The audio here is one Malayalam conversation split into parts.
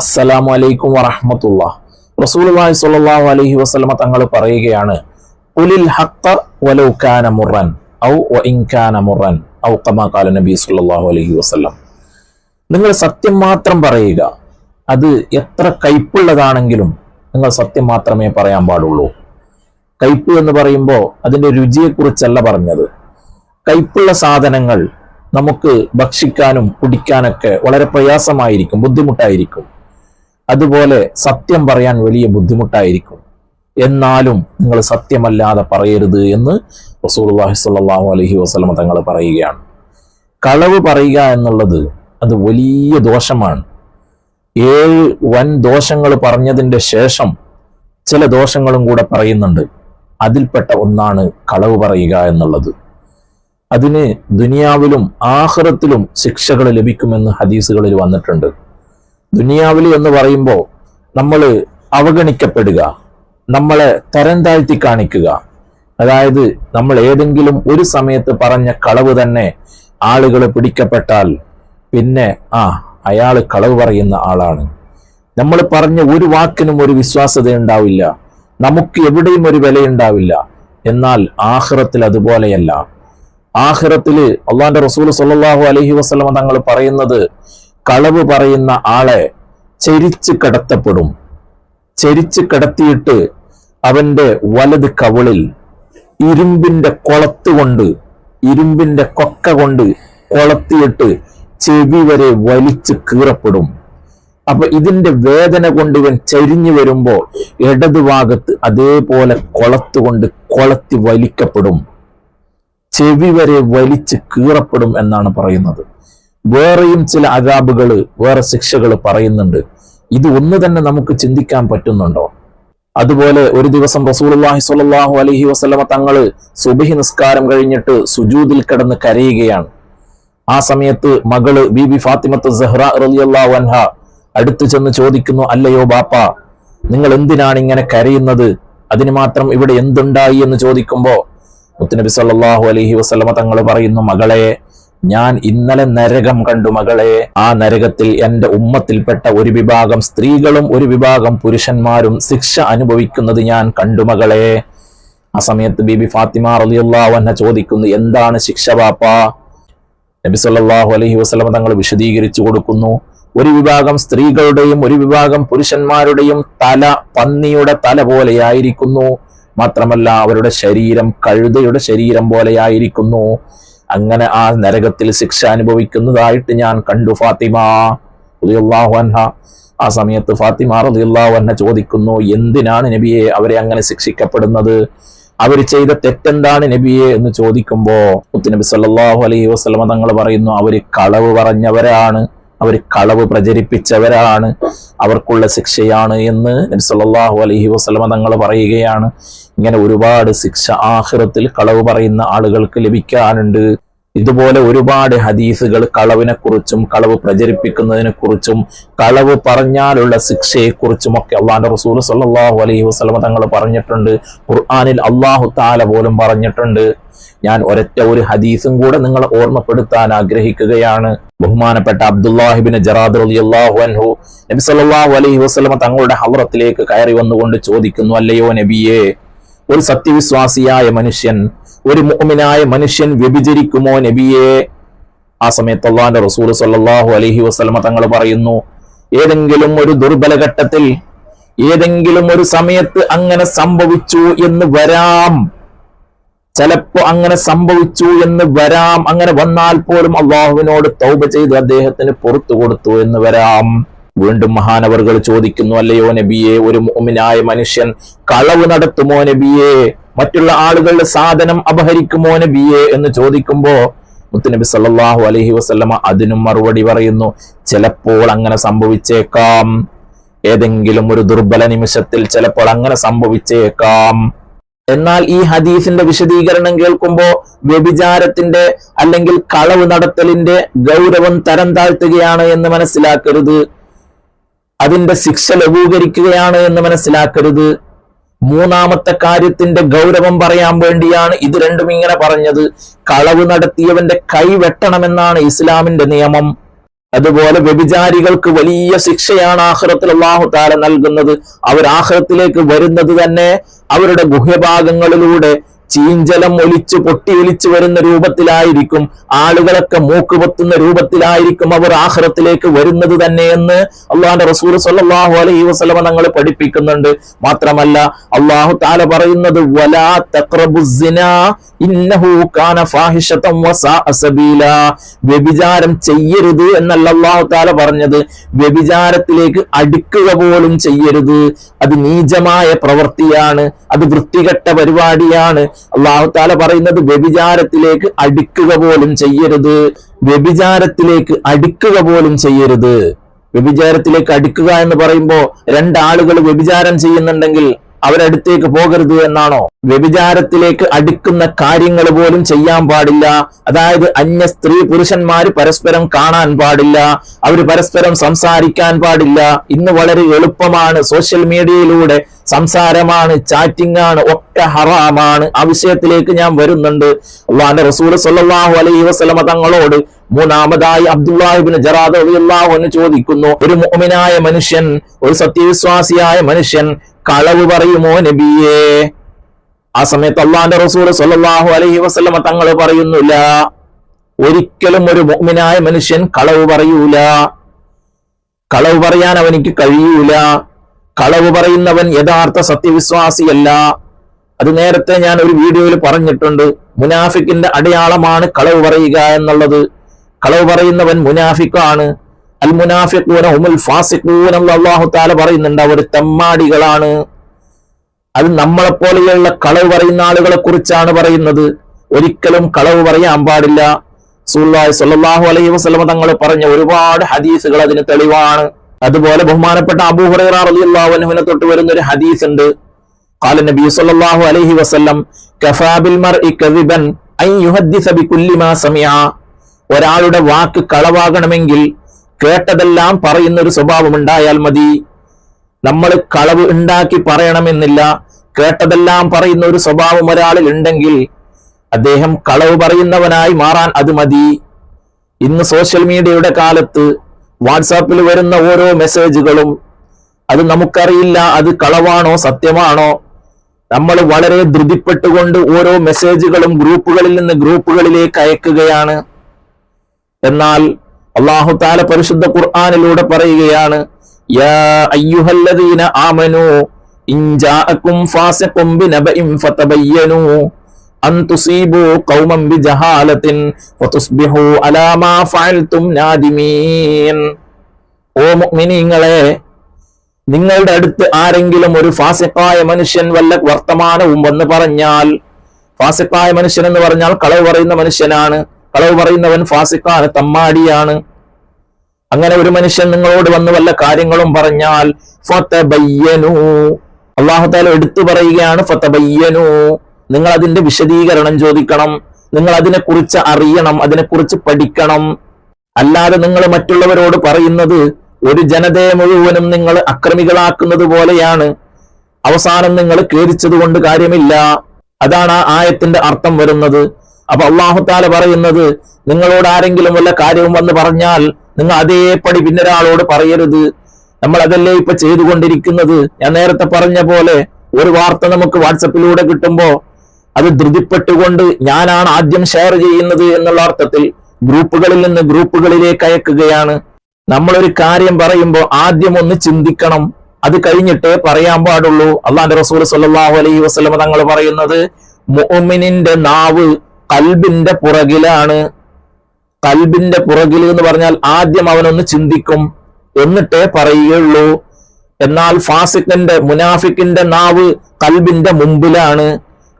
അസ്സലാമു അലൈക്കും വറഹമത്തുള്ള. റസൂലുള്ളാഹി സ്വല്ലല്ലാഹു അലൈഹി വസല്ലമ തങ്ങൾ പറയുകയാണ് ഉലിൽ ഹഖ വലൗ കാന മുറൻ ഔ വഇൻ കാന മുറൻ ഔ കമാ ഖാല നബി സ്വല്ലല്ലാഹു അലൈഹി വസല്ലം. നിങ്ങൾ സത്യം മാത്രം പറയുക അത് എത്ര കയ്പുള്ളതാണെങ്കിലും നിങ്ങൾ സത്യം മാത്രമേ പറയാൻ പാടുള്ളൂ. കയ്പ് എന്ന് പറയുമ്പോൾ അതിന്റെ രുചിയെക്കുറിച്ചല്ല പറഞ്ഞത്. കയ്പുള്ള സാധനങ്ങൾ നമുക്ക് ഭക്ഷിക്കാനും കുടിക്കാനൊക്കെ വളരെ പ്രയാസമായിരിക്കും ബുദ്ധിമുട്ടായിരിക്കും. അതുപോലെ സത്യം പറയാൻ വലിയ ബുദ്ധിമുട്ടായിരിക്കും. എന്നാലും നിങ്ങൾ സത്യമല്ലാതെ പറയരുത് എന്ന് റസൂലുള്ളാഹി സാഹു അലഹി വസ്ലമ തങ്ങൾ പറയുകയാണ്. കളവ് പറയുക എന്നുള്ളത് അത് വലിയ ദോഷമാണ്. ഏഴ് വൻ ദോഷങ്ങൾ പറഞ്ഞതിന്റെ ശേഷം ചില ദോഷങ്ങളും കൂടെ പറയുന്നുണ്ട്. അതിൽപ്പെട്ട ഒന്നാണ് കളവ് പറയുക എന്നുള്ളത്. അതിന് ദുനിയാവിലും ആഹ്റത്തിലും ശിക്ഷകൾ ലഭിക്കുമെന്ന് ഹദീസുകളിൽ വന്നിട്ടുണ്ട്. ദുനിയാവിൽ എന്ന് പറയുമ്പോൾ നമ്മൾ അവഗണിക്കപ്പെടുക നമ്മളെ തരം താഴ്ത്തി കാണിക്കുക. അതായത് നമ്മൾ ഏതെങ്കിലും ഒരു സമയത്ത് പറഞ്ഞ കളവ് തന്നെ ആളുകൾ പിടിക്കപ്പെട്ടാൽ പിന്നെ ആ അയാൾ കളവ് പറയുന്ന ആളാണ്. നമ്മൾ പറഞ്ഞ ഒരു വാക്കിനും ഒരു വിശ്വാസത ഉണ്ടാവില്ല നമുക്ക് എവിടെയും ഒരു വിലയുണ്ടാവില്ല. എന്നാൽ ആഹ്റത്തിൽ അതുപോലെയല്ല. ആഹ്റത്തിൽ അള്ളാന്റെ റസൂൽ സല്ലാഹു അലഹി വസ്ലമ തങ്ങൾ പറയുന്നത് കളവ് പറയുന്ന ആളെ ചെരിച്ച് കിടത്തപ്പെടും. ചെരിച്ച് കിടത്തിയിട്ട് അവന്റെ വലത് കവളിൽ ഇരുമ്പിന്റെ കൊളത്തുകൊണ്ട് ഇരുമ്പിന്റെ കൊക്ക കൊണ്ട് കൊളത്തിയിട്ട് ചെവി വരെ വലിച്ചു കീറപ്പെടും. അപ്പൊ ഇതിന്റെ വേദന കൊണ്ട് ഇവൻ ചരിഞ്ഞു വരുമ്പോൾ ഇടതുഭാഗത്ത് അതേപോലെ കൊളത്തുകൊണ്ട് കൊളത്തി വലിക്കപ്പെടും. ചെവി വരെ വലിച്ച് കീറപ്പെടും എന്നാണ് പറയുന്നത്. വേറെയും ചില അതാബുകൾ വേറെ ശിക്ഷകൾ പറയുന്നുണ്ട്. ഇത് ഒന്ന് തന്നെ നമുക്ക് ചിന്തിക്കാൻ പറ്റുന്നുണ്ടോ? അതുപോലെ ഒരു ദിവസം റസൂലുള്ളാഹി സ്വല്ലല്ലാഹു അലഹി വസ്ലമ തങ്ങൾ സുബഹി നിസ്കാരം കഴിഞ്ഞിട്ട് സുജൂദിൽ കിടന്ന് കരയുകയാണ്. ആ സമയത്ത് മകൾ ബി ബി ഫാത്തിമത്ത് സഹ്റ റളിയല്ലാഹു അൻഹ അടുത്തു ചെന്ന് ചോദിക്കുന്നു അല്ലയോ ബാപ്പ നിങ്ങൾ എന്തിനാണ് ഇങ്ങനെ കരയുന്നത്? അതിന് മാത്രം ഇവിടെ എന്തുണ്ടായി? എന്ന് ചോദിക്കുമ്പോ മുത്തുനബി സല്ലാഹു അലഹി വസ്ലമ തങ്ങൾ പറയുന്നു മകളെ ഞാൻ ഇന്നലെ നരകം കണ്ടു മകളെ. ആ നരകത്തിൽ എന്റെ ഉമ്മത്തിൽപ്പെട്ട ഒരു വിഭാഗം സ്ത്രീകളും ഒരു വിഭാഗം പുരുഷന്മാരും ശിക്ഷ അനുഭവിക്കുന്നത് ഞാൻ കണ്ടു മകളെ. ആ സമയത്ത് ബീബി ഫാത്തിമ അൻഹ ചോദിക്കുന്നു എന്താണ് ശിക്ഷ ബാപ്പ നബി സല്ലാഹു അലഹി വസ്ലമ തങ്ങൾ വിശദീകരിച്ചു കൊടുക്കുന്നു ഒരു വിഭാഗം സ്ത്രീകളുടെയും ഒരു വിഭാഗം പുരുഷന്മാരുടെയും തല പന്നിയുടെ തല പോലെയായിരിക്കുന്നു. മാത്രമല്ല അവരുടെ ശരീരം കഴുതയുടെ ശരീരം പോലെയായിരിക്കുന്നു. അങ്ങനെ ആ നരകത്തിൽ ശിക്ഷ അനുഭവിക്കുന്നതായിട്ട് ഞാൻ കണ്ടു ഫാത്തിമ റളിയല്ലാഹു ആ സമയത്ത് ഫാത്തിമ റളിയല്ലാഹു ചോദിക്കുന്നു എന്തിനാണ് നബിയെ അവരെ അങ്ങനെ ശിക്ഷിക്കപ്പെടുന്നത്? അവർ ചെയ്ത തെറ്റെന്താണ് നബിയെ? എന്ന് ചോദിക്കുമ്പോ മുത്തുനബി സല്ലല്ലാഹു അലൈഹി വസല്ലമ തങ്ങൾ പറയുന്നു അവർ കളവ് പറഞ്ഞവരാണ്. അവർ കളവ് പ്രചരിപ്പിച്ചവരാണ്. അവർക്കുള്ള ശിക്ഷയാണ് എന്ന് നബ്സല്ലാഹു അലഹി വസ്ലമ തങ്ങൾ പറയുകയാണ്. ഇങ്ങനെ ഒരുപാട് ശിക്ഷ ആഖിറത്തിൽ കളവ് പറയുന്ന ആളുകൾക്ക് ലഭിക്കാനുണ്ട്. ഇതുപോലെ ഒരുപാട് ഹദീസുകൾ കളവിനെ കുറിച്ചും കളവ് പ്രചരിപ്പിക്കുന്നതിനെ കുറിച്ചും കളവ് പറഞ്ഞാലുള്ള ശിക്ഷയെ കുറിച്ചും ഒക്കെ അള്ളാഹു റസൂൽ സല്ലല്ലാഹു അലൈഹി വസ്ലമ തങ്ങൾ പറഞ്ഞിട്ടുണ്ട്. ഖുർആാനിൽ അള്ളാഹു താല പോലും പറഞ്ഞിട്ടുണ്ട്. ഞാൻ ഒരൊറ്റ ഒരു ഹദീസും കൂടെ നിങ്ങളെ ഓർമ്മപ്പെടുത്താൻ ആഗ്രഹിക്കുകയാണ്. ബഹുമാനപ്പെട്ട അബ്ദുല്ലാഹിബിന് ജറാദ് റളിയല്ലാഹു അൻഹു നബി സല്ലാഹു അലൈഹി വസ്ലമ തങ്ങളുടെ ഹവറത്തിലേക്ക് കയറി വന്നുകൊണ്ട് ചോദിക്കുന്നു അല്ലയോ നബിയെ ഒരു സത്യവിശ്വാസിയായ മനുഷ്യൻ ഒരു മുഅ്മിനായ മനുഷ്യൻ വ്യഭിചരിക്കുമോ നബിയെ? ആ സമയത്ത് അള്ളാന്റെ റസൂൽ സല്ലാഹു അലഹി വസ്ലമ തങ്ങൾ പറയുന്നു ഏതെങ്കിലും ഒരു ദുർബല ഘട്ടത്തിൽ ഏതെങ്കിലും ഒരു സമയത്ത് അങ്ങനെ സംഭവിച്ചു എന്ന് വരാം. ചിലപ്പോ അങ്ങനെ സംഭവിച്ചു എന്ന് വരാം. അങ്ങനെ വന്നാൽ പോലും അള്ളാഹുവിനോട് തൗബ ചെയ്ത് അദ്ദേഹത്തിന് പുറത്തു കൊടുത്തു എന്ന് വരാം. വീണ്ടും മഹാനവറുകൾ ചോദിക്കുന്നു അല്ലയോ നബിയെ ഒരു മോമിനായ മനുഷ്യൻ കളവ് നടത്തുമോ നബിയെ? മറ്റുള്ള ആളുകളുടെ സാധനം അപഹരിക്കുമോ നബിയെ? എന്ന് ചോദിക്കുമ്പോ മുത്തുനബി സല്ലാഹു അലഹി വസ്ലമ അതിനും മറുപടി പറയുന്നു ചിലപ്പോൾ അങ്ങനെ സംഭവിച്ചേക്കാം. ഏതെങ്കിലും ഒരു ദുർബല നിമിഷത്തിൽ ചിലപ്പോൾ അങ്ങനെ സംഭവിച്ചേക്കാം. എന്നാൽ ഈ ഹദീസിന്റെ വിശദീകരണം കേൾക്കുമ്പോൾ വ്യഭിചാരത്തിന്റെ അല്ലെങ്കിൽ കളവ് നടത്തലിന്റെ ഗൗരവം തരം താഴ്ത്തുകയാണ് എന്ന് മനസ്സിലാക്കരുത്. അതിന്റെ ശിക്ഷ ലഘൂകരിക്കുകയാണ് എന്ന് മനസ്സിലാക്കരുത്. മൂന്നാമത്തെ കാര്യത്തിന്റെ ഗൗരവം പറയാൻ വേണ്ടിയാണ് ഇത് രണ്ടും ഇങ്ങനെ പറഞ്ഞത്. കളവ് നടത്തിയവന്റെ കൈ വെട്ടണമെന്നാണ് ഇസ്ലാമിന്റെ നിയമം. അതുപോലെ വ്യഭിചാരികൾക്ക് വലിയ ശിക്ഷയാണ് ആഹ്റത്തിൽ അള്ളാഹു താല നൽകുന്നത്. അവർ ആഹ്റത്തിലേക്ക് വരുന്നത് തന്നെ അവരുടെ ഗുഹ്യഭാഗങ്ങളിലൂടെ ചീഞ്ചലം ഒലിച്ച് പൊട്ടി ഒലിച്ചു വരുന്ന രൂപത്തിലായിരിക്കും ആളുകളൊക്കെ മൂക്ക് പൊത്തുന്ന രൂപത്തിലായിരിക്കും അവർ ആഹ്റത്തിലേക്ക് വരുന്നത് തന്നെ എന്ന് അള്ളാഹുന്റെ റസൂൽ സല്ലല്ലാഹു അലൈഹി വസ്ലമ തങ്ങൾ പഠിപ്പിക്കുന്നുണ്ട്. മാത്രമല്ല അള്ളാഹു താല പറയുന്നത് വലാ ഇന്നഹു കാന ഫാഹിഷതൻ വസാഅ സബീല വ്യഭിചാരം ചെയ്യരുത് എന്നല്ല അള്ളാഹു താല പറഞ്ഞത്. വ്യഭിചാരത്തിലേക്ക് അടുക്കുക പോലും ചെയ്യരുത്. അത് നീചമായ പ്രവൃത്തിയാണ്. അത് വൃത്തികെട്ട പരിപാടിയാണ്. അള്ളാഹു താല പറയുന്നത് വ്യഭിചാരത്തിലേക്ക് അടുക്കുക പോലും ചെയ്യരുത്. വ്യഭിചാരത്തിലേക്ക് അടുക്കുക പോലും ചെയ്യരുത്. വ്യഭിചാരത്തിലേക്ക് അടുക്കുക എന്ന് പറയുമ്പോ രണ്ടാളുകൾ വ്യഭിചാരം ചെയ്യുന്നുണ്ടെങ്കിൽ അവരടുത്തേക്ക് പോകരുത് എന്നാണോ? വ്യഭിചാരത്തിലേക്ക് അടുക്കുന്ന കാര്യങ്ങൾ പോലും ചെയ്യാൻ പാടില്ല. അതായത് അന്യ സ്ത്രീ പുരുഷന്മാര് പരസ്പരം കാണാൻ പാടില്ല. അവർ പരസ്പരം സംസാരിക്കാൻ പാടില്ല. ഇന്ന് വളരെ എളുപ്പമാണ് സോഷ്യൽ മീഡിയയിലൂടെ സംസാരമാണ് ചാറ്റിംഗ് ആണ് ഒക്കെ ഹറാമാണ്. ആ വിഷയത്തിലേക്ക് ഞാൻ വരുന്നുണ്ട്. അള്ളാന്റെ റസൂൽ സല്ലാഹു അലൈഹി വസ്ലമ തങ്ങളോട് മൂന്നാമതായി അബ്ദുല്ലാഹിബിൻ ജറാദ് റളിയല്ലാഹു അൻഹു ചോദിക്കുന്നു ഒരു മോമിനായ മനുഷ്യൻ ഒരു സത്യവിശ്വാസിയായ മനുഷ്യൻ കളവ് പറയുമോ നബിയേ? ആ സമയത്ത് അള്ളാന്റെ റസൂൽ സല്ലാഹു അലൈഹി വസല്ലമ തങ്ങൾ പറയുന്നില്ല ഒരിക്കലും ഒരു മോമിനായ മനുഷ്യൻ കളവ് പറയൂല. കളവ് പറയാൻ അവനിക്ക് കഴിയൂല. കളവ് പറയുന്നവൻ യഥാർത്ഥ സത്യവിശ്വാസിയല്ല. അത് നേരത്തെ ഞാൻ ഒരു വീഡിയോയിൽ പറഞ്ഞിട്ടുണ്ട്. മുനാഫിക്കിന്റെ അടയാളമാണ് കളവ് പറയുക എന്നുള്ളത്. കളവ് പറയുന്നവൻ മുനാഫിക്കാണ്. അൽ മുനാഫിഖൂന ഉമുൽ അള്ളാഹു താല പറയുന്നുണ്ട്. അവർ തെമ്മാടികളാണ്. അത് നമ്മളെപ്പോലെയുള്ള കളവ് പറയുന്ന ആളുകളെ കുറിച്ചാണ് പറയുന്നത്. ഒരിക്കലും കളവ് പറയാൻ പാടില്ല. സുല്ലാഹു സ്വല്ലല്ലാഹു അലൈഹി വസ്ലമ തങ്ങൾ പറഞ്ഞ ഒരുപാട് ഹദീസുകൾ അതിന് തെളിവാണ്. അതുപോലെ ബഹുമാനപ്പെട്ട അബൂ ഹുറൈറ റളിയല്ലാഹു അൻഹുവിനെ തൊട്ട് വരുന്ന ഒരു ഹദീസ് ഉണ്ട് قال النبي صلى الله عليه وسلم كفى بالمرء كذبا أن يحدث بكل ما سمع ഒരാളുടെ വാക്ക് കളവാകണമെങ്കിൽ കേട്ടതെല്ലാം പറയുന്ന ഒരു സ്വഭാവം ഉണ്ടായാൽ മതി നമ്മൾ കളവ് ഉണ്ടാക്കി പറയണമെന്നില്ല കേട്ടതെല്ലാം പറയുന്ന ഒരു സ്വഭാവം ഒരാളിൽ ഉണ്ടെങ്കിൽ അദ്ദേഹം കളവ് പറയുന്നവനായി മാറാൻ അത് മതി ഇന്ന് സോഷ്യൽ മീഡിയയുടെ കാലത്ത് വാട്സാപ്പിൽ വരുന്ന ഓരോ മെസ്സേജുകളും അത് നമുക്കറിയില്ല അത് കളവാണോ സത്യമാണോ? നമ്മൾ വളരെ ധൃതിപ്പെട്ടുകൊണ്ട് ഓരോ മെസ്സേജുകളും ഗ്രൂപ്പുകളിൽ നിന്ന് ഗ്രൂപ്പുകളിലേക്ക് അയക്കുകയാണ്. എന്നാൽ അള്ളാഹു താല പരിശുദ്ധ ഖുർആാനിലൂടെ പറയുകയാണ് ആമനു ഇൻ ജാഅക്കും ഫാസിഖും ഫതബയ്യനു. ഓ മുഅ്മിനീങ്ങളെ നിങ്ങളുടെ അടുത്ത് ആരെങ്കിലും ഒരു ഫാസിഖായ മനുഷ്യൻ വല്ല വർത്തമാനവും വന്ന് പറഞ്ഞാൽ ഫാസിഖായ മനുഷ്യൻ എന്ന് പറഞ്ഞാൽ കളവ് പറയുന്ന മനുഷ്യനാണ്. കളവ് പറയുന്നവൻ ഫാസിക്കാണ് തമ്മാടിയാണ്. അങ്ങനെ ഒരു മനുഷ്യൻ നിങ്ങളോട് വന്ന് വല്ല കാര്യങ്ങളും പറഞ്ഞാൽ ഫതബയ്യനു. അള്ളാഹു താല എടുത്തു പറയുകയാണ് ഫതബയ്യനു. നിങ്ങൾ അതിന്റെ വിശദീകരണം ചോദിക്കണം. നിങ്ങൾ അതിനെക്കുറിച്ച് അറിയണം അതിനെക്കുറിച്ച് പഠിക്കണം. അല്ലാതെ നിങ്ങൾ മറ്റുള്ളവരോട് പറയുന്നത് ഒരു ജനതയെ മുഴുവനും നിങ്ങൾ അക്രമികളാക്കുന്നത് പോലെയാണ്. അവസാനം നിങ്ങൾ കേരിച്ചത് കൊണ്ട് കാര്യമില്ല. അതാണ് ആ ആയത്തിന്റെ അർത്ഥം വരുന്നത്. അപ്പൊ അള്ളാഹുത്താല പറയുന്നത് നിങ്ങളോട് ആരെങ്കിലും വല്ല കാര്യവും വന്ന് പറഞ്ഞാൽ നിങ്ങൾ അതേപടി പിന്നൊരാളോട് പറയരുത്. നമ്മൾ അതല്ലേ ഇപ്പൊ ചെയ്തുകൊണ്ടിരിക്കുന്നത്? ഞാൻ നേരത്തെ പറഞ്ഞ പോലെ ഒരു വാർത്ത നമുക്ക് വാട്സപ്പിലൂടെ കിട്ടുമ്പോ അത് ധൃതിപ്പെട്ടുകൊണ്ട് ഞാനാണ് ആദ്യം ഷെയർ ചെയ്യുന്നത് എന്നുള്ള അർത്ഥത്തിൽ ഗ്രൂപ്പുകളിൽ നിന്ന് ഗ്രൂപ്പുകളിലേക്ക് അയക്കുകയാണ്. നമ്മളൊരു കാര്യം പറയുമ്പോൾ ആദ്യം ഒന്ന് ചിന്തിക്കണം. അത് കഴിഞ്ഞിട്ട് പറയാൻ പാടുള്ളൂ. അള്ളാന്റെ റസൂൽ സല്ലാഹു അലൈഹി വസ്ലമ തങ്ങൾ പറയുന്നത് മുഅ്മിനിന്റെ നാവ് കൽബിന്റെ പുറകിലാണ്. കൽബിന്റെ പുറകിൽ എന്ന് പറഞ്ഞാൽ ആദ്യം അവനൊന്ന് ചിന്തിക്കും. എന്നിട്ടേ പറയുകയുള്ളൂ എന്നാൽ ഫാസിഖിന്റെ മുനാഫിക്കിന്റെ നാവ് കൽബിന്റെ മുമ്പിലാണ്.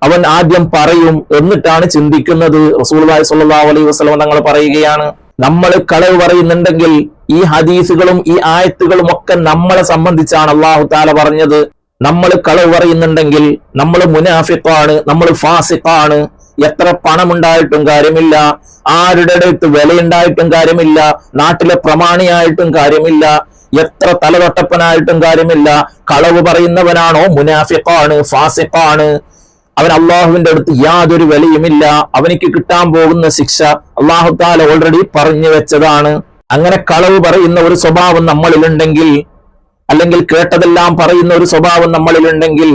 അവൻ ആദ്യം പറയും എന്നിട്ടാണ് ചിന്തിക്കുന്നത്. റസൂലുള്ളാഹി സ്വല്ലല്ലാഹു അലൈഹി വസല്ലം തങ്ങൾ പറയുകയാണ് നമ്മൾ കളവ് പറയുന്നുണ്ടെങ്കിൽ ഈ ഹദീസുകളും ഈ ആയത്തുകളും ഒക്കെ നമ്മളെ സംബന്ധിച്ചാണ് അള്ളാഹു താല പറഞ്ഞത്. നമ്മൾ കളവ് പറയുന്നുണ്ടെങ്കിൽ നമ്മൾ മുനാഫിഖാണ് നമ്മൾ ഫാസിഖാണ്. എത്ര പണമുണ്ടായിട്ടും കാര്യമില്ല ആരുടെ അടുത്ത് വിലയുണ്ടായിട്ടും കാര്യമില്ല നാട്ടിലെ പ്രമാണിയായിട്ടും കാര്യമില്ല എത്ര തലവട്ടപ്പനായിട്ടും കാര്യമില്ല. കളവ് പറയുന്നവനാണോ മുനാഫിഖാണ് ഫാസിഖാണ്. അവൻ അള്ളാഹുവിന്റെ അടുത്ത് യാതൊരു വിലയുമില്ല അവനിക്ക് കിട്ടാൻ പോകുന്ന ശിക്ഷ അള്ളാഹു താല ഓൾറെഡി പറഞ്ഞു വെച്ചതാണ്. അങ്ങനെ കളവ് പറയുന്ന ഒരു സ്വഭാവം നമ്മളിലുണ്ടെങ്കിൽ അല്ലെങ്കിൽ കേട്ടതെല്ലാം പറയുന്ന ഒരു സ്വഭാവം നമ്മളിലുണ്ടെങ്കിൽ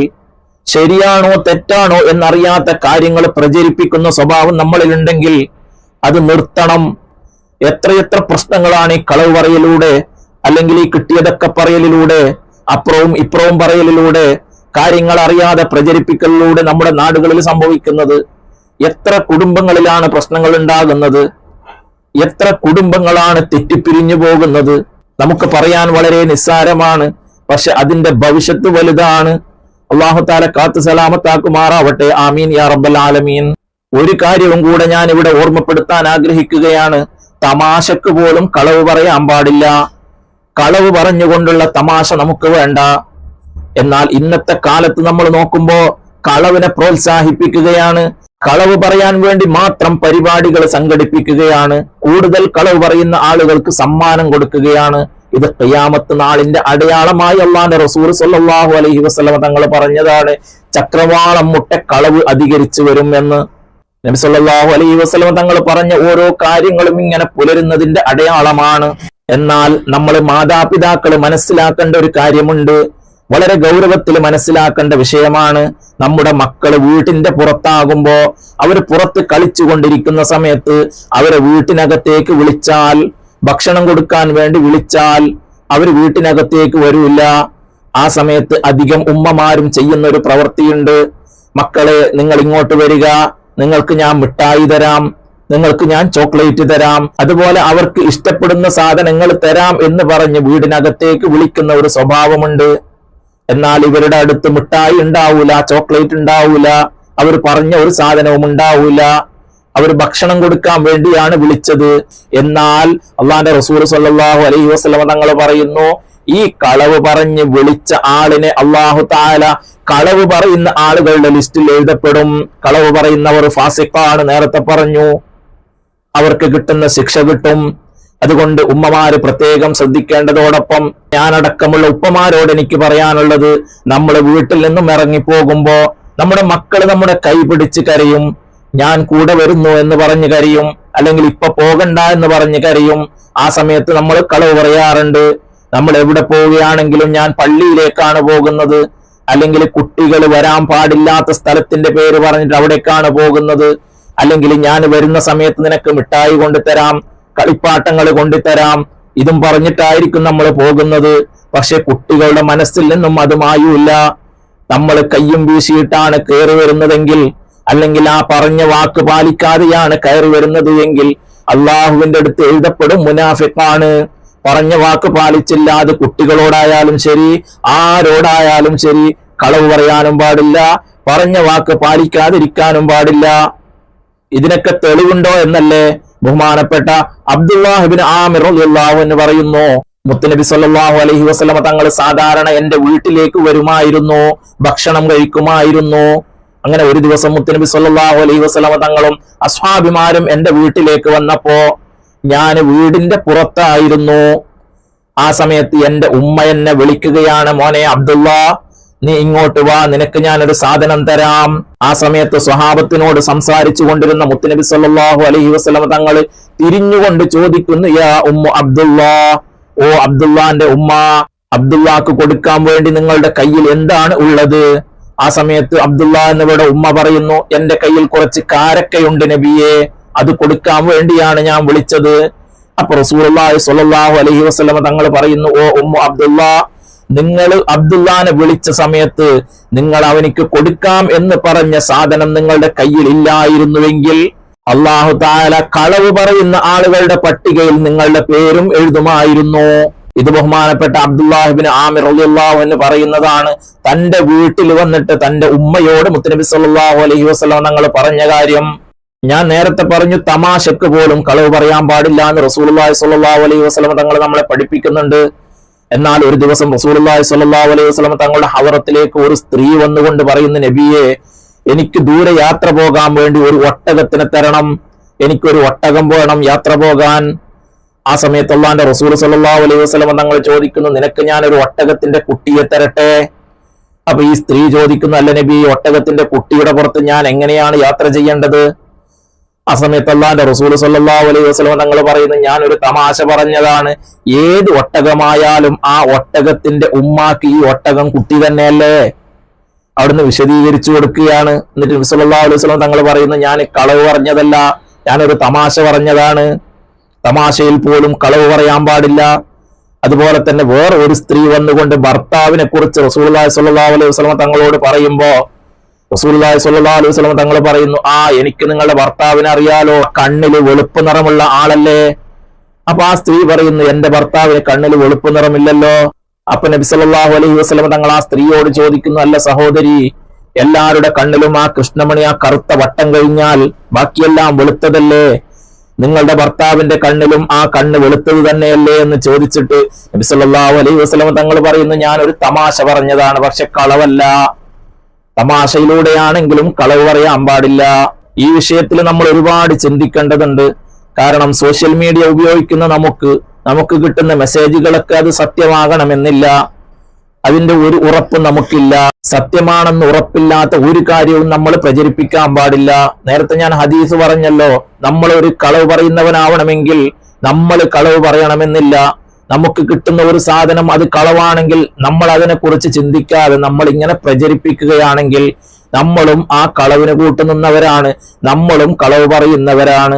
ശരിയാണോ തെറ്റാണോ എന്നറിയാത്ത കാര്യങ്ങൾ പ്രചരിപ്പിക്കുന്ന സ്വഭാവം നമ്മളിലുണ്ടെങ്കിൽ അത് നിർത്തണം. എത്രയെത്ര പ്രശ്നങ്ങളാണ് ഈ കളവ് പറയലിലൂടെ അല്ലെങ്കിൽ ഈ കിട്ടിയതൊക്കെ പറയലിലൂടെ അപ്പുറവും ഇപ്പുറവും പറയലിലൂടെ കാര്യങ്ങൾ അറിയാതെ പ്രചരിപ്പിക്കലിലൂടെ നമ്മുടെ നാടുകളിൽ സംഭവിക്കുന്നത് എത്ര കുടുംബങ്ങളിലാണ് പ്രശ്നങ്ങൾ ഉണ്ടാകുന്നത് എത്ര കുടുംബങ്ങളാണ് തെറ്റിപ്പിരിഞ്ഞു പോകുന്നത് നമുക്ക് പറയാൻ വളരെ നിസ്സാരമാണ്. പക്ഷെ അതിന്റെ ഭവിഷ്യത്ത് വലുതാണ്. അള്ളാഹു താല കാത്ത് സലാമത്താക്കുമാറാവട്ടെ. ആമീൻ യാ റബ്ബൽ ആലമീൻ. ഒരു കാര്യവും കൂടെ ഞാൻ ഇവിടെ ഓർമ്മപ്പെടുത്താൻ ആഗ്രഹിക്കുകയാണ്. തമാശക്ക് പോലും കളവ് പറയാൻ പാടില്ല. കളവ് പറഞ്ഞുകൊണ്ടുള്ള തമാശ നമുക്ക് വേണ്ട. എന്നാൽ ഇന്നത്തെ കാലത്ത് നമ്മൾ നോക്കുമ്പോൾ കളവിനെ പ്രോത്സാഹിപ്പിക്കുകയാണ്. കളവ് പറയാൻ വേണ്ടി മാത്രം പരിപാടികൾ സംഘടിപ്പിക്കുകയാണ്. കൂടുതൽ കളവ് പറയുന്ന ആളുകൾക്ക് സമ്മാനം കൊടുക്കുകയാണ്. ഇത് ഖിയാമത്ത് നാളിന്റെ അടയാളമായി അള്ളാന്റെ റസൂർ സല്ലാഹു അലഹി വസ്ലമ തങ്ങൾ പറഞ്ഞതാണ്. ചക്രവാളം മുട്ട കളവ് അധികരിച്ചു വരും എന്ന്. നബി സല്ലല്ലാഹു അലൈഹി വസ്ലമ തങ്ങൾ പറഞ്ഞ ഓരോ കാര്യങ്ങളും ഇങ്ങനെ പുലരുന്നതിന്റെ അടയാളമാണ്. എന്നാൽ നമ്മൾ മാതാപിതാക്കൾ മനസ്സിലാക്കേണ്ട ഒരു കാര്യമുണ്ട്. വളരെ ഗൗരവത്തിൽ മനസ്സിലാക്കേണ്ട വിഷയമാണ് നമ്മുടെ മക്കൾ വീട്ടിന്റെ പുറത്താകുമ്പോൾ അവർ പുറത്ത് കളിച്ചുകൊണ്ടിരിക്കുന്ന സമയത്ത് അവരെ വീട്ടിനകത്തേക്ക് വിളിച്ചാൽ ഭക്ഷണം കൊടുക്കാൻ വേണ്ടി വിളിച്ചാൽ അവർ വീട്ടിനകത്തേക്ക് വരൂല ആ സമയത്ത് അധികം ഉമ്മമാരും ചെയ്യുന്ന ഒരു പ്രവൃത്തിയുണ്ട്. മക്കളെ നിങ്ങൾ ഇങ്ങോട്ട് വരിക. നിങ്ങൾക്ക് ഞാൻ മിഠായി തരാം. നിങ്ങൾക്ക് ഞാൻ ചോക്ലേറ്റ് തരാം. അതുപോലെ അവർക്ക് ഇഷ്ടപ്പെടുന്ന സാധനങ്ങൾ തരാം എന്ന് പറഞ്ഞ് വീടിനകത്തേക്ക് വിളിക്കുന്ന ഒരു സ്വഭാവമുണ്ട്. എന്നാൽ ഇവരുടെ അടുത്ത് മിഠായി ഉണ്ടാവൂല ചോക്ലേറ്റ് ഉണ്ടാവൂല അവർ പറഞ്ഞ ഒരു സാധനവും ഉണ്ടാവൂല. അവർ ഭക്ഷണം കൊടുക്കാൻ വേണ്ടിയാണ് വിളിച്ചത്. എന്നാൽ അള്ളാന്റെ റസൂർ സല്ലാഹു അലൈഹി വസ്ലമ തങ്ങൾ പറയുന്നു ഈ കളവ് പറഞ്ഞ് വിളിച്ച ആളിനെ അള്ളാഹു താല കളവ് പറയുന്ന ആളുകളുടെ ലിസ്റ്റിൽ എഴുതപ്പെടും. കളവ് പറയുന്നവർ ഫാസിഖാണ് നേരത്തെ പറഞ്ഞു. അവർക്ക് കിട്ടുന്ന ശിക്ഷ കിട്ടും. അതുകൊണ്ട് ഉമ്മമാര് പ്രത്യേകം ശ്രദ്ധിക്കേണ്ടതോടൊപ്പം ഞാനടക്കമുള്ള ഉപ്പമാരോട് എനിക്ക് പറയാനുള്ളത് നമ്മൾ വീട്ടിൽ നിന്നും ഇറങ്ങിപ്പോകുമ്പോ നമ്മുടെ മക്കൾ നമ്മുടെ കൈ പിടിച്ച് കരയും ഞാൻ കൂടെ വരുന്നു എന്ന് പറഞ്ഞ് കരയും അല്ലെങ്കിൽ ഇപ്പൊ പോകണ്ട എന്ന് പറഞ്ഞ് കരയും. ആ സമയത്ത് നമ്മൾ കളവ് പറയാറുണ്ട് നമ്മൾ എവിടെ പോവുകയാണെങ്കിലും ഞാൻ പള്ളിയിലേക്കാണ് പോകുന്നത് അല്ലെങ്കിൽ കുട്ടികൾ വരാൻ പാടില്ലാത്ത സ്ഥലത്തിന്റെ പേര് പറഞ്ഞിട്ട് അവിടേക്കാണ് പോകുന്നത് അല്ലെങ്കിൽ ഞാൻ വരുന്ന സമയത്ത് നിനക്ക് മിഠായി കൊണ്ടുതരാം കളിപ്പാട്ടങ്ങൾ കൊണ്ടുതരാം. ഇതും പറഞ്ഞിട്ടായിരിക്കും നമ്മൾ പോകുന്നത്. പക്ഷെ കുട്ടികളുടെ മനസ്സിൽ നിന്നും അത് മായൂല്ല നമ്മൾ കയ്യും വീശിയിട്ടാണ് കയറി വരുന്നതെങ്കിൽ അല്ലെങ്കിൽ ആ പറഞ്ഞ വാക്ക് പാലിക്കാതെയാണ് കയറി വരുന്നത് എങ്കിൽ അള്ളാഹുവിന്റെ അടുത്ത് എഴുതപ്പെടും മുനാഫിക്കാണ് പറഞ്ഞ വാക്ക് പാലിച്ചില്ല അത് കുട്ടികളോടായാലും ശരി ആരോടായാലും ശരി കളവ് പറയാനും പാടില്ല പറഞ്ഞ വാക്ക് പാലിക്കാതിരിക്കാനും പാടില്ല. ഇതിനൊക്കെ തെളിവുണ്ടോ എന്നല്ലേ? ബഹുമാനപ്പെട്ട അബ്ദുല്ലാഹിബിൻ ആമിർ റളിയല്ലാഹു എന്ന് പറയുന്നു മുത്തുനബി സല്ലാഹു അലഹി വസ്ലമ തങ്ങൾ സാധാരണ എന്റെ വീട്ടിലേക്ക് വരുമായിരുന്നു ഭക്ഷണം കഴിക്കുമായിരുന്നു. അങ്ങനെ ഒരു ദിവസം മുത്തുനബി സല്ലാഹു അലഹി വസ്ലമ തങ്ങളും അസ്വാഭിമാരും എന്റെ വീട്ടിലേക്ക് വന്നപ്പോ ഞാൻ വീടിന്റെ പുറത്തായിരുന്നു. ആ സമയത്ത് എന്റെ ഉമ്മ എന്നെ വിളിക്കുകയാണ് മോനെ അബ്ദുള്ള നീ ഇങ്ങോട്ട് വാ നിനക്ക് ഞാനൊരു സാധനം തരാം. ആ സമയത്ത് സ്വഹാബത്തിനോട് സംസാരിച്ചു കൊണ്ടിരുന്ന മുത്തുനബി സല്ലാഹു അലഹി വസ്ലമ തങ്ങൾ തിരിഞ്ഞുകൊണ്ട് ചോദിക്കുന്നു യാ ഉമ്മു അബ്ദുള്ള ഓ അബ്ദുള്ളാന്റെ ഉമ്മ അബ്ദുള്ളാക്ക് കൊടുക്കാൻ വേണ്ടി നിങ്ങളുടെ കയ്യിൽ എന്താണ് ഉള്ളത്? ആ സമയത്ത് അബ്ദുള്ള എന്നിവരുടെ ഉമ്മ പറയുന്നു എന്റെ കയ്യിൽ കുറച്ച് കാരക്കയുണ്ട് നബിയെ അത് കൊടുക്കാൻ വേണ്ടിയാണ് ഞാൻ വിളിച്ചത്. അപ്പൊ റസൂലുള്ളാഹി സ്വല്ലല്ലാഹു അലഹി വസ്ലമ തങ്ങൾ പറയുന്നു ഓ ഉമ്മു അബ്ദുള്ള നിങ്ങൾ അബ്ദുല്ലാനെ വിളിച്ച സമയത്ത് നിങ്ങൾ അവനിക്ക് കൊടുക്കാം എന്ന് പറഞ്ഞ സാധനം നിങ്ങളുടെ കയ്യിൽ ഇല്ലായിരുന്നുവെങ്കിൽ അള്ളാഹു താല കളവ് പറയുന്ന ആളുകളുടെ പട്ടികയിൽ നിങ്ങളുടെ പേരും എഴുതുമായിരുന്നു. ഇത് ബഹുമാനപ്പെട്ട അബ്ദുല്ലാഹിബിൻ ആമിർ റളിയല്ലാഹു എന്ന് പറയുന്നതാണ്. തന്റെ വീട്ടിൽ വന്നിട്ട് തന്റെ ഉമ്മയോട് മുത്തനബി സല്ലാഹു അലഹി വസ്ലാം ഞങ്ങൾ പറഞ്ഞ കാര്യം ഞാൻ നേരത്തെ പറഞ്ഞു തമാശക്ക് പോലും കളവ് പറയാൻ പാടില്ല എന്ന് റസൂൽ അള്ളാഹി സ്വല്ലല്ലാഹു അലൈഹി വസല്ലം തങ്ങൾ നമ്മളെ പഠിപ്പിക്കുന്നുണ്ട്. എന്നാൽ ഒരു ദിവസം റസൂലുള്ളാഹി സ്വല്ലല്ലാഹു അലൈഹി വസല്ലം തങ്ങളുടെ ഹവറത്തിലേക്ക് ഒരു സ്ത്രീ വന്നുകൊണ്ട് പറയുന്ന നബിയെ എനിക്ക് ദൂരെ യാത്ര പോകാൻ വേണ്ടി ഒരു ഒട്ടകത്തിനെ തരണം എനിക്കൊരു ഒട്ടകം വേണം യാത്ര പോകാൻ. ആ സമയത്ത് അള്ളാന്റെ റസൂൽ സല്ലാ അലൈഹി വസല്ലം തങ്ങൾ ചോദിക്കുന്നു നിനക്ക് ഞാൻ ഒരു ഒട്ടകത്തിന്റെ കുട്ടിയെ തരട്ടെ? അപ്പൊ ഈ സ്ത്രീ ചോദിക്കുന്നു അല്ല നബി ഒട്ടകത്തിന്റെ കുട്ടിയുടെ പുറത്ത് ഞാൻ എങ്ങനെയാണ് യാത്ര ചെയ്യേണ്ടത്? ആ സമയത്ത് അള്ളാന്റെ റസൂൽ സല്ലാ അലൈഹി വസല്ലം തങ്ങൾ പറയുന്നത് ഞാൻ ഒരു തമാശ പറഞ്ഞതാണ്. ഏത് ഒട്ടകമായാലും ആ ഒട്ടകത്തിന്റെ ഉമ്മാക്ക് ഈ ഒട്ടകം കുട്ടി തന്നെയല്ലേ? അവിടുന്ന് വിശദീകരിച്ചു കൊടുക്കുകയാണ്. എന്നിട്ട് സല്ലാ അലൈഹി വസല്ലം തങ്ങൾ പറയുന്നത് ഞാൻ കളവ് പറഞ്ഞതല്ല ഞാനൊരു തമാശ പറഞ്ഞതാണ്. തമാശയിൽ പോലും കളവ് പറയാൻ പാടില്ല. അതുപോലെ തന്നെ വേറെ ഒരു സ്ത്രീ വന്നുകൊണ്ട് ഭർത്താവിനെ കുറിച്ച് റസൂലുള്ളാഹി സ്വല്ലല്ലാഹു അലൈഹി വസല്ലം തങ്ങളോട് പറയുമ്പോ റസൂലുള്ളാഹി സ്വല്ലല്ലാഹു അലൈഹി വസല്ലം തങ്ങൾ പറയുന്നു ആ എനിക്ക് നിങ്ങളുടെ ഭർത്താവിനെ അറിയാലോ. കണ്ണിൽ വെളുപ്പ് നിറമുള്ള ആളല്ലേ? അപ്പൊ ആ സ്ത്രീ പറയുന്നു എന്റെ ഭർത്താവിന് കണ്ണിൽ വെളുപ്പ് നിറമില്ലല്ലോ. അപ്പൊ നബി സല്ലല്ലാഹു അലൈഹി വസല്ലം തങ്ങൾ ആ സ്ത്രീയോട് ചോദിക്കുന്നു അല്ല സഹോദരി എല്ലാവരുടെ കണ്ണിലും ആ കൃഷ്ണമണി ആ കറുത്ത വട്ടം കഴിഞ്ഞാൽ ബാക്കിയെല്ലാം വെളുത്തതല്ലേ? നിങ്ങളുടെ ഭർത്താവിന്റെ കണ്ണിലും ആ കണ്ണ് വെളുത്തത് തന്നെയല്ലേ? എന്ന് ചോദിച്ചിട്ട് നബി സല്ലല്ലാഹു അലൈഹി വസല്ലം തങ്ങൾ പറയുന്നു ഞാൻ ഒരു തമാശ പറഞ്ഞതാണ് പക്ഷെ കളവല്ല. തമാശയിലൂടെയാണെങ്കിലും കളവ് പറയാൻ പാടില്ല. ഈ വിഷയത്തിൽ നമ്മൾ ഒരുപാട് ചിന്തിക്കേണ്ടതുണ്ട്. കാരണം സോഷ്യൽ മീഡിയ ഉപയോഗിക്കുന്ന നമുക്ക് നമുക്ക് കിട്ടുന്ന മെസ്സേജുകളൊക്കെ അത് സത്യമാകണമെന്നില്ല. അതിന്റെ ഒരു ഉറപ്പ് നമുക്കില്ല. സത്യമാണെന്ന് ഉറപ്പില്ലാത്ത ഒരു കാര്യവും നമ്മൾ പ്രചരിപ്പിക്കാൻ പാടില്ല. നേരത്തെ ഞാൻ ഹദീസ് പറഞ്ഞല്ലോ നമ്മൾ ഒരു കളവ് പറയുന്നവനാവണമെങ്കിൽ നമ്മൾ കളവ് പറയണമെന്നില്ല. നമുക്ക് കിട്ടുന്ന ഒരു സാധനം അത് കളവാണെങ്കിൽ നമ്മൾ അതിനെക്കുറിച്ച് ചിന്തിക്കാതെ നമ്മൾ ഇങ്ങനെ പ്രചരിപ്പിക്കുകയാണെങ്കിൽ നമ്മളും ആ കളവിന് കൂട്ടുനിന്നവരാണ്. നമ്മളും കളവ് പറയുന്നവരാണ്.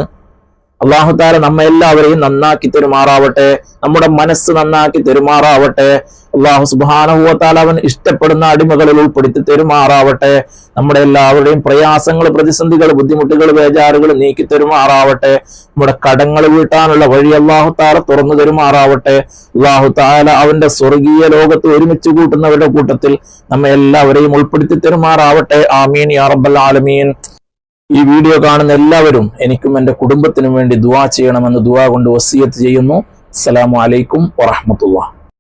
അള്ളാഹുത്താല നമ്മെ എല്ലാവരെയും നന്നാക്കി തെരുമാറാവട്ടെ. നമ്മുടെ മനസ്സ് നന്നാക്കി തെരുമാറാവട്ടെ. അള്ളാഹു സുബാനഹുവത്താൽ അവൻ ഇഷ്ടപ്പെടുന്ന അടിമകളിൽ ഉൾപ്പെടുത്തി തെരുമാറാവട്ടെ. നമ്മുടെ എല്ലാവരുടെയും പ്രയാസങ്ങൾ പ്രതിസന്ധികൾ ബുദ്ധിമുട്ടുകൾ വേജാറുകൾ നീക്കി തെരുമാറാവട്ടെ. നമ്മുടെ കടങ്ങൾ വീട്ടാനുള്ള വഴി അള്ളാഹു താല തുറന്നു തെരുമാറാവട്ടെ. അള്ളാഹു താല അവന്റെ സ്വർഗീയ ലോകത്ത് ഒരുമിച്ച് കൂട്ടുന്നവരുടെ കൂട്ടത്തിൽ നമ്മെ എല്ലാവരെയും ഉൾപ്പെടുത്തി തെരുമാറാവട്ടെ. ആമീൻ യാ റബ്ബൽ ആലമീൻ. ഈ വീഡിയോ കാണുന്ന എല്ലാവരും എനിക്കും എന്റെ കുടുംബത്തിനും വേണ്ടി ദുവാ ചെയ്യണമെന്ന് ദുവാ കൊണ്ട് വസീയത്ത് ചെയ്യുന്നു. അസ്സലാമു അലൈക്കും വറഹ്മത്തുള്ളാഹി.